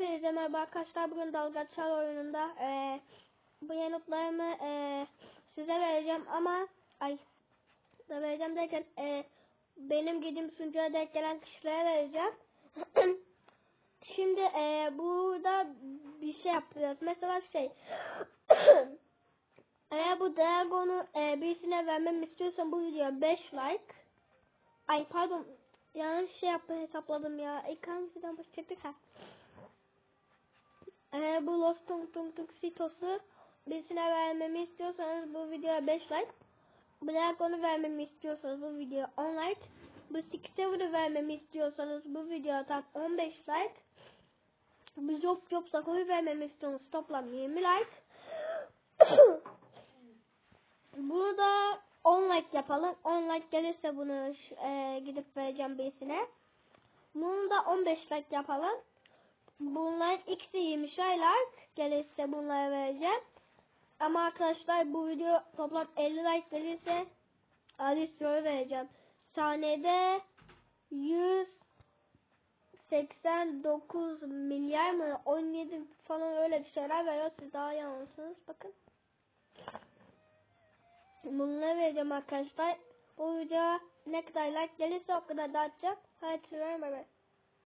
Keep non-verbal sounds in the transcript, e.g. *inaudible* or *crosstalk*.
Hepinize merhaba arkadaşlar. Bugün Dalgaçlar oyununda eee bu yanıtlarımı eee size vereceğim ama ay da vereceğim derken eee benim gidip sunucuya denk gelen kişilere vereceğim. *clears throat* Şimdi eee burada bir şey yapacağız. Mesela şey *clears throat* eğer bu Dragon'u eee birisine vermemi istiyorsan bu videoya 5 like Ay pardon yanlış şey yaptım hesapladım ya. İlk hangisinden başlayacaktık ha? Lost Tung Tung Tung Sitos'u birisine vermemi istiyorsanız bu videoya 5 like. Black onu vermemi istiyorsanız bu videoya 10 like. Bu Six Seven'ı vermemi istiyorsanız bu videoya tam 15 like. Bu Job Job Sako'yu vermemi istiyorsanız toplam 20 like. *coughs* Bunu da 10 like yapalım. 10 like gelirse bunu e, gidip vereceğim birisine. Bunu da 15 like yapalım. Bunların ikisi 20 like gelirse bunlara vereceğim. Ama arkadaşlar bu video toplam 50 like gelirse Alice'ye vereceğim. Saniyede 189 milyar mı 17 falan öyle bir şeyler veriyor. Siz daha iyi anlarsınız. Bakın. Bunları vereceğim arkadaşlar. Bu video ne kadar like gelirse o kadar dağıtacağım. Hadi vermeme.